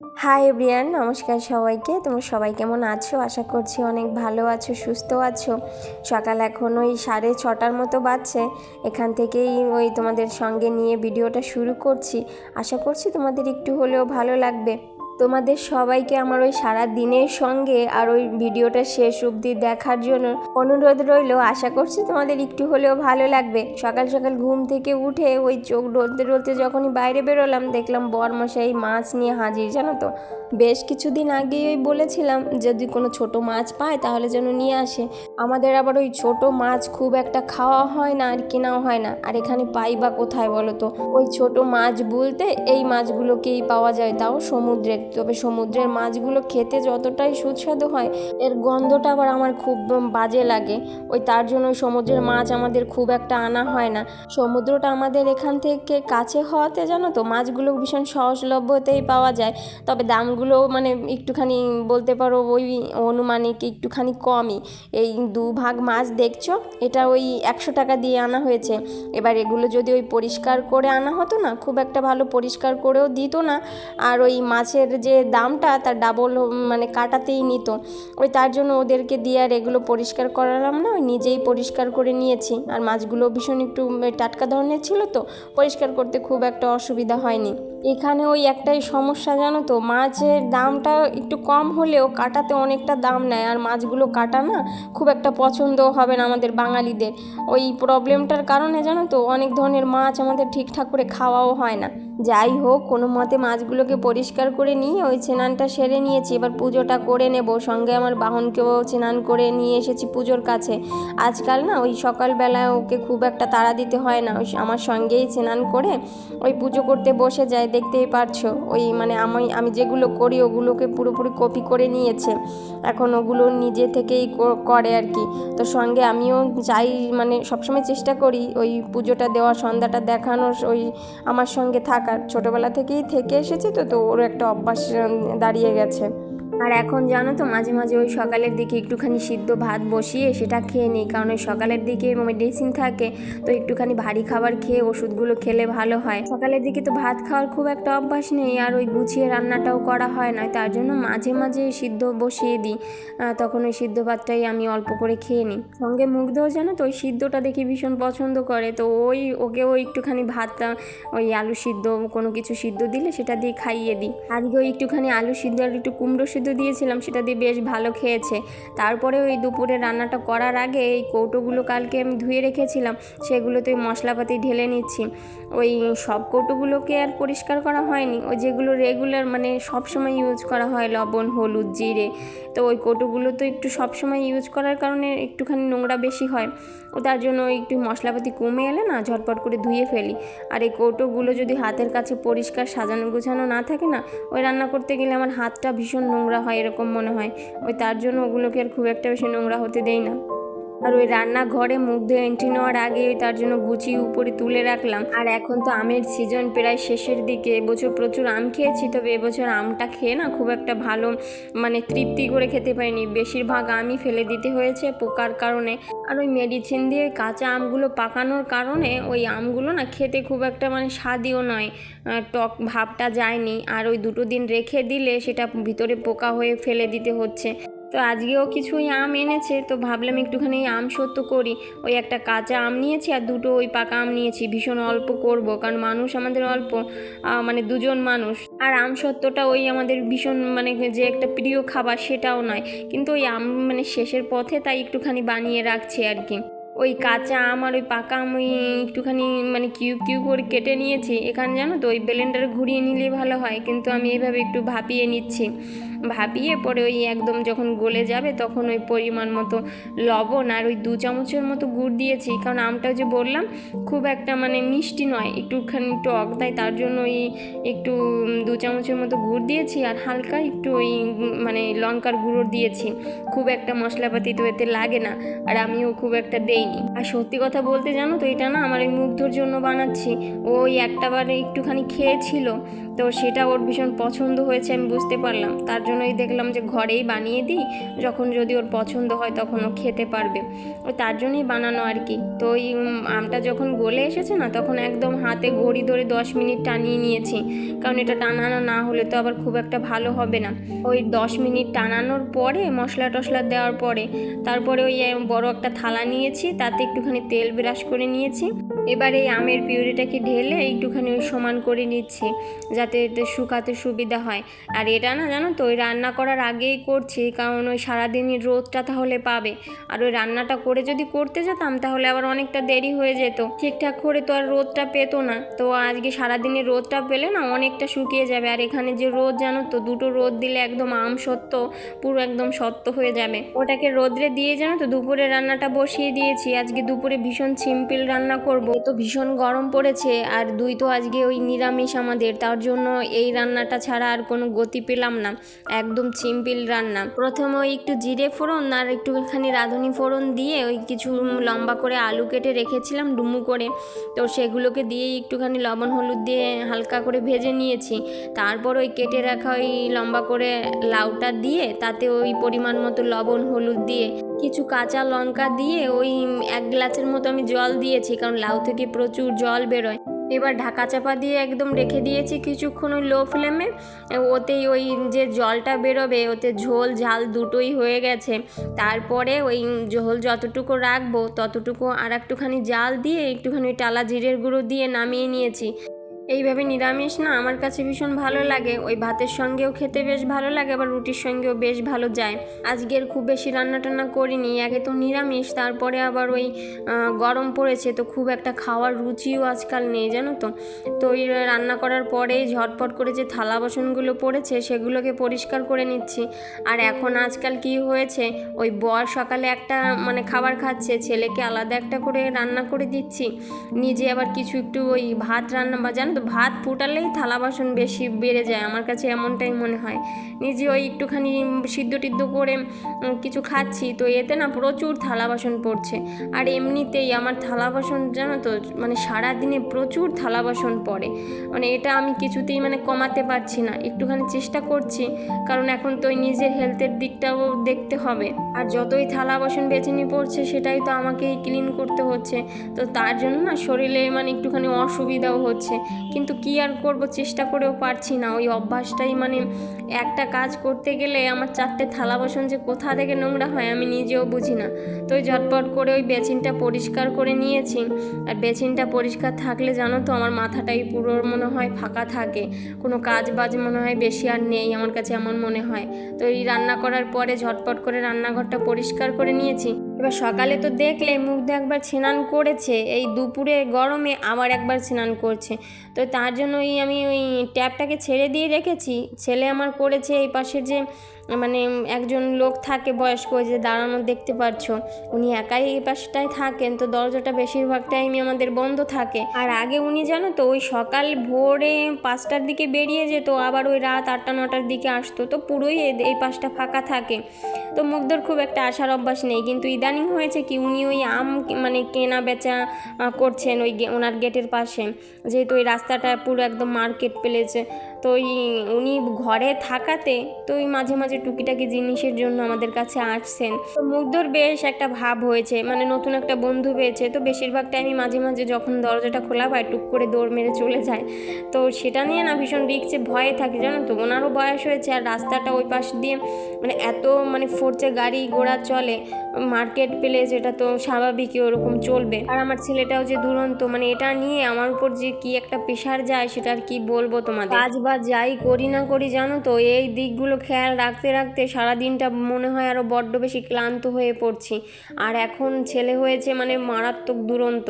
High everyone নমস্কার সবাইকে। তোমরা সবাই কেমন আছো? আশা করছি অনেক ভালো আছো, সুস্থ আছো। সকাল এখন ওই সাড়ে ছটার মতো বাজছে। এখান থেকেই ওই তোমাদের সঙ্গে নিয়ে ভিডিওটা শুরু করছি। আশা করছি তোমাদের একটু হলেও ভালো লাগবে। তোমাদের সবাইকে আমার ওই সারা দিনের সঙ্গে আর ওই ভিডিওটা শেষ অবধি দেখার জন্য অনুরোধ রইল। আশা করছি তোমাদের একটু হলেও ভালো লাগবে। সকাল সকাল ঘুম থেকে উঠে ওই চোখ ডলতে ডলতে যখনই বাইরে বেরোলাম, দেখলাম বরমশাই মাছ নিয়ে হাজির, জানো তো? বেশ কিছুদিন আগেই ওই বলেছিলাম, যদি কোনো ছোট মাছ পায় তাহলে যেন নিয়ে আসে। আমাদের আবার ওই ছোট মাছ খুব একটা খাওয়া হয় না আর কেনাও হয় না। আর এখানে পাই বা কোথায় বলো তো? ওই ছোট মাছ বলতে এই মাছগুলোকেই পাওয়া যায়, তাও সমুদ্রের তবে সমুদ্রের মাছগুলো খেতে যতটাই সুস্বাদু হয়, এর গন্ধটা আবার আমার খুব বাজে লাগে। ওই তার জন্য সমুদ্রের মাছ আমাদের খুব একটা আনা হয় না। সমুদ্রটা আমাদের এখান থেকে কাছে হওয়াতে জানো তো, মাছগুলো ভীষণ সহজলভ্যতেই পাওয়া যায়। তবে দামগুলো মানে একটুখানি বলতে পারো ওই অনুমানিক একটুখানি কমই। এই দু ভাগ মাছ দেখছ, এটা ওই একশো টাকা দিয়ে আনা হয়েছে। এবার এগুলো যদি ওই পরিষ্কার করে আনা হতো না, খুব একটা ভালো পরিষ্কার করেও দিত না। আর ওই মাছের যে দামটা তার ডাবল মানে কাটাতেই নিত। ওই তার জন্য ওদেরকে দিয়ে আর এগুলো পরিষ্কার করালাম না, ওই নিজেই পরিষ্কার করে নিয়েছি। আর মাছগুলো ভীষণ একটু টাটকা ধরনের ছিল তো, পরিষ্কার করতে খুব একটা অসুবিধা হয়নি। এখানে ওই একটাই সমস্যা, জানো তো? মাছের দামটা একটু কম হলেও কাটাতে অনেকটা দাম নেয়। আর মাছগুলো কাটা না, খুব একটা পছন্দ হবে না আমাদের বাঙালিদের। ওই প্রবলেমটার কারণে, জানো তো, অনেক ধরনের মাছ আমাদের ঠিকঠাক করে খাওয়াও হয় না। যাই হোক, কোনো মতে মাছগুলোকে পরিষ্কার করে নিয়ে ওই স্নানটা সেরে নিয়েছি। এবার পুজোটা করে নেব। সঙ্গে আমার বাহনকেও স্নান করে নিয়ে এসেছি পুজোর কাছে। আজকাল না, ওই সকালবেলায় ওকে খুব একটা তাড়া দিতে হয় না। আমার সঙ্গেই স্নান করে ওই পুজো করতে বসে যায়। দেখতেই পারছ। ওই মানে আমি আমি যেগুলো করি, ওগুলোকে পুরোপুরি কপি করে নিয়েছে। এখন ওগুলো নিজে থেকেই করে আর কি। তো সঙ্গে আমিও চাই মানে সবসময় চেষ্টা করি ওই পুজোটা দেওয়া, সন্ধ্যাটা দেখানোর, ওই আমার সঙ্গে থাকার। ছোটোবেলা থেকেই থেকে এসেছি তো তো ওর একটা অভ্যাস দাঁড়িয়ে গেছে। আর এখন জানো তো, মাঝে মাঝে ওই সকালের দিকে একটুখানি সিদ্ধ ভাত বসিয়ে সেটা খেয়ে নিই, কারণ ওই সকালের দিকে মেডিসিন থাকে, তো একটুখানি ভারী খাবার খেয়ে ওষুধগুলো খেলে ভালো হয়। সকালের দিকে তো ভাত খাওয়ার খুব একটা অভ্যাস নেই, আর ওই গুছিয়ে রান্নাটাও করা হয় না, তার জন্য মাঝে মাঝে সিদ্ধ বসিয়ে দিই তখন ওই সিদ্ধ ভাতটাই আমি অল্প করে খেয়ে নিই। সঙ্গে মুখ মুগ্ধও জানো তো, ওই সিদ্ধটা দেখি ভীষণ পছন্দ করে, তো ওই, ওকেও একটুখানি ভাত, ওই আলু সিদ্ধ, কোনো কিছু সিদ্ধ দিলে সেটা দিয়ে খাইয়ে দিই। আজকে ওই একটুখানি আলু সিদ্ধ আর একটু কুমড়ো সিদ্ধ দিয়েছিলাম, সেটা দিয়ে বেশ ভালো খেয়েছে। তারপরে ওই দুপুরে রান্নাটা করার আগে এই কৌটোগুলো কালকে আমি ধুয়ে রেখেছিলাম, সেগুলোতে মশলাপাতি ঢেলে নিচ্ছি। ওই সব কৌটোগুলোকে আর পরিষ্কার করা হয়নি, ওই যেগুলো রেগুলার মানে সব সময় ইউজ করা হয়, লবণ, হলুদ, জিরে, তো ওই কৌটোগুলো তো একটু সব সময় ইউজ করার কারণে একটুখানি নোংরা বেশি হয়। ও তার জন্য একটু মশলাপাতি কমে এলে না, ঝটপট করে ধুয়ে ফেলি। আর এই কৌটোগুলো যদি হাতের কাছে পরিষ্কার সাজানো গোছানো না থাকে না, ওই রান্না করতে গেলে আমার হাতটা ভীষণ নোংরা হয়, এরকম মনে হয়। ওই তার জন্য ওগুলোকে আর খুব একটা বেশি নোংরা হতে দেই না। আর ওই রান্নাঘরে মুখ ধুয়ে এন্ট্রি নেওয়ার আগে তার জন্য গুছিয়ে উপরে তুলে রাখলাম। আর এখন তো আমের সিজন প্রায় শেষের দিকে। এবছর প্রচুর আম খেয়েছি, তবে এবছর আমটা খেয়ে না খুব একটা ভালো মানে তৃপ্তি করে খেতে পারিনি। বেশিরভাগ আমই ফেলে দিতে হয়েছে পোকার কারণে। আর ওই মেডিসিন দিয়ে কাঁচা আমগুলো পাকানোর কারণে ওই আমগুলো না খেতে খুব একটা মানে স্বাদিও নয়। টক ভাবটা যায়নি। আর ওই দুটো দিন রেখে দিলে সেটা ভিতরে পোকা হয়ে ফেলে দিতে হচ্ছে। তো আজকেও কিছুই আম এনেছে, তো ভাবলাম একটুখানি আম সত্য করি। ওই একটা কাঁচা আম নিয়েছি আর দুটো ওই পাকা আম নিয়েছি, ভীষণ অল্প করব, কারণ মানুষ আমাদের অল্প মানে দুজন মানুষ। আর আম সত্যটা ওই আমাদের ভীষণ মানে যে একটা প্রিয় খাবার সেটাও নয়। কিন্তু ওই আম মানে শেষের পথে তাই একটুখানি বানিয়ে রাখছি আর কি। ওই কাঁচা আম আর ওই পাকা আম ওই একটুখানি মানে কিউব কিউব করে কেটে নিয়েছি। এখানে জানো তো ওই ব্লেন্ডারে ঘুরিয়ে নিলেই ভালো হয়। কিন্তু আমি এইভাবে একটু ভাপিয়ে নিচ্ছি। ভাপিয়ে পরে ওই একদম যখন গলে যাবে তখন ওই পরিমাণ মতো লবণ আর ওই দু চামচের মতো গুড় দিয়েছি। কারণ আমটা যে বললাম, খুব একটা মানে মিষ্টি নয়। একটুখানি টক তাই তার জন্য ওই একটু দু চামচের মতো গুড় দিয়েছি আর হালকা একটু ওই মানে লঙ্কার গুঁড়ো দিয়েছি। খুব একটা মশলাপাতি তো এতে লাগে না। আর আমিও খুব একটা দেইনি আর সত্যি কথা বলতে জানো তো, এটা না আমার এই মুগ্ধর জন্য বানাচ্ছি। ওই একটা বারে একটুখানি খেয়েছিল, তো সেটা ওর ভীষণ পছন্দ হয়েছে আমি বুঝতে পারলাম। তার জন্যই দেখলাম যে ঘরেই বানিয়ে দিই, যখন যদি ওর পছন্দ হয় তখন ও খেতে পারবে। ও তার জন্যই বানানো আর কি। তো ওই আমটা যখন গলে এসেছে না, তখন একদম হাতে ঘড়ি ধরে দশ মিনিট টানিয়ে নিয়েছি। কারণ এটা টানানো না হলে তো আবার খুব একটা ভালো হবে না। ওই দশ মিনিট টানানোর পরে, মশলা টশলা দেওয়ার পরে, তারপরে ওই বড় একটা থালা নিয়েছি, তাতে একটুখানি তেল ব্রাশ করে নিয়েছি। এবার এই আমের পিউরিটাকে ঢেলে একটুখানি ওই সমান করে নিচ্ছি, যাতে এতে শুকাতে সুবিধা হয়। আর এটা না জানো তো, ওই রান্না করার আগেই করছি, কারণ ওই সারাদিনই রোদটা তাহলে পাবে। আর ওই রান্নাটা করে যদি করতে যেতাম, তাহলে আবার অনেকটা দেরি হয়ে যেত। ঠিকঠাক করে তো আর রোদটা পেতো না। তো আজকে সারাদিনে রোদটা পেলে না অনেকটা শুকিয়ে যাবে। আর এখানে যে রোদ জানো তো, দুটো রোদ দিলে একদম আম সত্য, পুরো একদম সত্য হয়ে যাবে। ওটাকে রোদ্রে দিয়ে জানো তো, দুপুরে রান্নাটা বসিয়ে দিয়েছি। আজকে দুপুরে ভীষণ সিম্পল রান্না করব। তো ভীষণ গরম পড়েছে আর দুই তো আজকে ওই নিরামিষ আমাদের, তার জন্য এই রান্নাটা ছাড়া আর কোনো গতি পেলাম না। একদম সিম্পল রান্না। প্রথমে ওই একটু জিরে ফোড়ন আর একটুখানি রাঁধুনি ফোড়ন দিয়ে ওই কিছু লম্বা করে আলু কেটে রেখেছিলাম ডুমু করে। তো সেগুলোকে দিয়ে একটুখানি লবণ, হলুদ দিয়ে হালকা করে ভেজে নিয়েছি। তারপর ওই কেটে রাখা ওই লম্বা করে লাউটা দিয়ে তাতে ওই পরিমাণ মতো লবণ, হলুদ দিয়ে কিছু কাঁচা লঙ্কা দিয়ে ওই এক গ্লাসের মতো আমি জল দিয়েছি, কারণ লাউ থেকে প্রচুর জল বেরোয়। এবার ঢাকা চাপা দিয়ে একদম রেখে দিয়েছি কিছুক্ষণ ওই লো ফ্লেমে। ওতেই ওই যে জলটা বেরোবে, ওতে ঝোল ঝাল দুটোই হয়ে গেছে। তারপরে ওই ঝোল যতটুকু রাখব, ততটুকু আর একটুখানি জাল দিয়ে একটুখানি টালা জিরের গুঁড়ো দিয়ে নামিয়ে নিয়েছি। এইভাবে নিরামিষ না, আমার কাছে ভীষণ ভালো লাগে। ওই ভাতের সঙ্গেও খেতে বেশ ভালো লাগে, আবার রুটির সঙ্গেও বেশ ভালো যায়। আজকের খুব বেশি রান্না টান্না করিনি, আগে তো নিরামিষ, তারপরে আবার ওই গরম পড়েছে, তো খুব একটা খাওয়ার রুচিও আজকাল নেই, জানো তো? তো ওই রান্না করার পরে ঝটপট করে যে থালা বাসনগুলো পড়েছে, সেগুলোকে পরিষ্কার করে নিচ্ছি। আর এখন আজকাল কি হয়েছে, ওই বর সকালে একটা মানে খাবার খাচ্ছে, ছেলেকে আলাদা একটা করে রান্না করে দিচ্ছি। নিজে আবার কিছু একটু ওই ভাত রান্না বা জানো তো ভাত ফুটালেই থালা বাসন বেশি বেড়ে যায়। আমার কাছে এমনটাই মনে হয়। নিজে ওই একটুখানি সিদ্ধ টিদ্ধ করে কিছু খাচ্ছি তো এতে না প্রচুর থালা বাসন পড়ছে। আর এমনিতেই আমার থালা বাসন জানো তো মানে সারাদিনে প্রচুর থালা বাসন পড়ে। মানে এটা আমি কিছুতেই মানে কমাতে পারছি না। একটুখানি চেষ্টা করছি, কারণ এখন তো ওই নিজের হেলথের দিকটাও দেখতে হবে। আর যতই থালা বাসন বেচিনি পড়ছে, সেটাই তো আমাকেই ক্লিন করতে হচ্ছে। তো তার জন্য না শরীরে মানে একটুখানি অসুবিধাও হচ্ছে। কিন্তু কি আর করব, চেষ্টা করেও পারছি না। ওই অভ্যাসটাই মানে একটা কাজ করতে গেলে আমার চারটে থালা বাসন যে কোথা থেকে নোংরা হয় আমি নিজেও বুঝি না। তো ওই ঝটপট করে ওই বেচিনটা পরিষ্কার করে নিয়েছি। আর বেসিনটা পরিষ্কার থাকলে জানো তো আমার মাথাটাই পুরো মনে হয় ফাঁকা থাকে। কোনো কাজ বাজ মনে হয় বেশি আর নেই আমার কাছে এমন মনে হয়। তো এই রান্না করার পরে ঝটপট করে রান্নাঘরটা পরিষ্কার করে নিয়েছি। এবার সকালে তো দেখলে মুখ মুগ্ধ একবার স্নান করেছে। এই দুপুরে গরমে আবার একবার স্নান করছে। তো তার জন্য ওই আমি ওই ট্যাপটাকে ছেড়ে দিয়ে রেখেছি। ছেলে আমার করেছে এই পাশের যে মানে একজন লোক থাকে বয়স্ক যে দাঁড়ানো দেখতে পাচ্ছ উনি একাই এই পাশটায় থাকেন, তো দরজাটা বেশিরভাগ টাইমই আমাদের বন্ধ থাকে। আর আগে উনি জানো তো, ওই সকাল ভোরে পাঁচটার দিকে বেরিয়ে যেত, আবার ওই রাত আটটা, নটার দিকে আসতো, তো পুরোই এই পাশটা ফাঁকা থাকে। তো মুগ্ধর খুব একটা আসার অভ্যাস নেই, কিন্তু ইদানিং হয়েছে কি, উনি ওই আম মানে কেনা বেচা করছেন ওই ওনার গেটের পাশে। যেহেতু ওই রাস্তাটা পুরো একদম মার্কেট প্লেসে তো ওই উনি ঘরে থাকাতে তো ওই মাঝে মাঝে টুকিটাকি জিনিসের জন্য আমাদের কাছে আসছেন। তো মুগ্ধর বেশ একটা ভাব হয়েছে মানে নতুন একটা বন্ধু পেয়েছে। তো বেশিরভাগ টাইমই মাঝে মাঝে যখন দরজাটা খোলা পায়, টুক করে দৌড় মেরে চলে যায়। তো সেটা নিয়ে না ভীষণ রিক্সে ভয়ে থাকি, জানো তো? ওনারও বয়স হয়েছে আর রাস্তাটা ওই পাশ দিয়ে মানে এত মানে ফোরচে গাড়ি ঘোড়া চলে, মার্কেট প্লেস এটা তো স্বাভাবিকই ওরকম চলবে। আর আমার ছেলেটাও যে দুরন্ত মানে এটা নিয়ে আমার উপর যে কি একটা প্রেশার যায়, সেটা আর কি বলব তোমাদের? কাজ বা যাই করি না করি জানো তো, এই দিকগুলো খেয়াল রাখতে রাখতে সারা দিনটা মনে হয় আরও বড্ড বেশি ক্লান্ত হয়ে পড়ছি। আর এখন ছেলে হয়েছে মানে মারাত্মক দুরন্ত।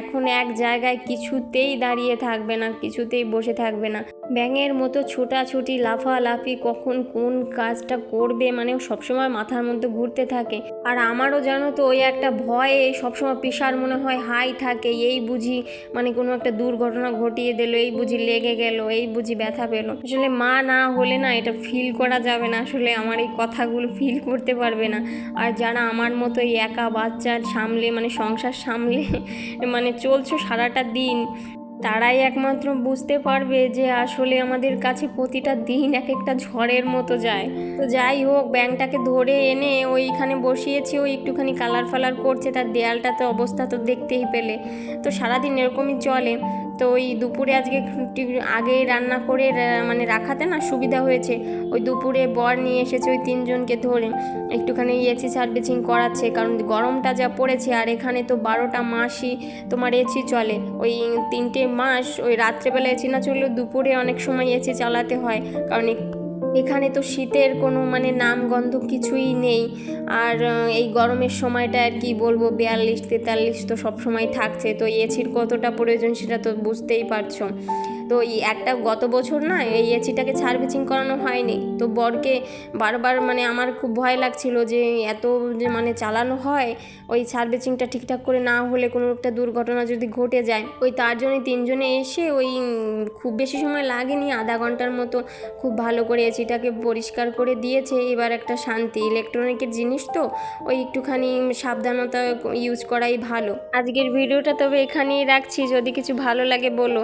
এখন এক জায়গায় কিছুতেই দাঁড়িয়ে থাকবে না, কিছুতেই বসে থাকবে না। ব্যাঙের মতো ছোটাছুটি, লাফালাফি, কখন কোন কাজটা করবে মানে সবসময় মাথার মধ্যে ঘুরতে থাকে। আর আমারও জানো তো, ওই একটা ভয়ে সবসময় প্রেশার মনে হয়, হাই থাকে, এই বুঝি মানে কোনো একটা দুর্ঘটনা ঘটিয়ে দিল, এই বুঝি লেগে গেল, এই বুঝি ব্যথা পেল। আসলে মা না হলে না এটা ফিল করা যাবে না, আসলে আমার এই কথাগুলো ফিল করতে পারবে না। আর যারা আমার মতো একা বাচ্চার সামলে মানে সংসার সামলে মানে চলছো সারাটা দিন তারাই একমাত্র বুঝতে পারবে যে আসলে আমাদের কাছে প্রতিটা দিন এক একটা ঝড়ের মতো যায়। তো যাই হোক, ব্যাংকটাকে ধরে এনে ওইখানে বসিয়েছি ওই একটুখানি কালার ফালার করছে, তার দেয়ালটাতে অবস্থা তো দেখতেই পেলে। তো সারাদিন এরকমই চলে। তো ওই দুপুরে আজকে আগে রান্না করে মানে রাখাতে না সুবিধা হয়েছে। ওই দুপুরে বর নিয়ে এসেছে ওই তিনজনকে ধরে। একটুখানি এসি সার্ভিসিং করাচ্ছে, কারণ গরমটা যা পড়েছে, আর এখানে তো বারোটা মাসই তোমার এসি চলে। ওই তিনটে মাস, ওই রাত্রেবেলা এসি না চললেও দুপুরে অনেক সময় এসি চালাতে হয়, কারণ এখানে তো শীতের কোনো মানে নাম গন্ধ কিছুই নেই। আর এই গরমের সময়টা আর কি বলব, বিয়াল্লিশ তেতাল্লিশ তো সব সময় থাকছে। তো এসির কতটা প্রয়োজন সেটা তো বুঝতেই পারছ। তো এই একটা গত বছর না এই এসিটাকে সার্ভিসিং করানো হয়নি। তো বরকে বারবার মানে আমার খুব ভয় লাগছিল যে এত যে মানে চালানো হয়, ওই সার্ভিসিংটা ঠিকঠাক করে না হলে কোনো একটা দুর্ঘটনা যদি ঘটে যায়। ওই তার জন্যই তিনজনে এসে ওই খুব বেশি সময় লাগেনি, আধা ঘণ্টার মতো খুব ভালো করে এসিটাকে পরিষ্কার করে দিয়েছে। এবার একটা শান্তি, ইলেকট্রনিকের জিনিস তো, ওই একটুখানি সাবধানতা ইউজ করাই ভালো। আজকের ভিডিওটা তবে এখানেই রাখছি। যদি কিছু ভালো লাগে বলো।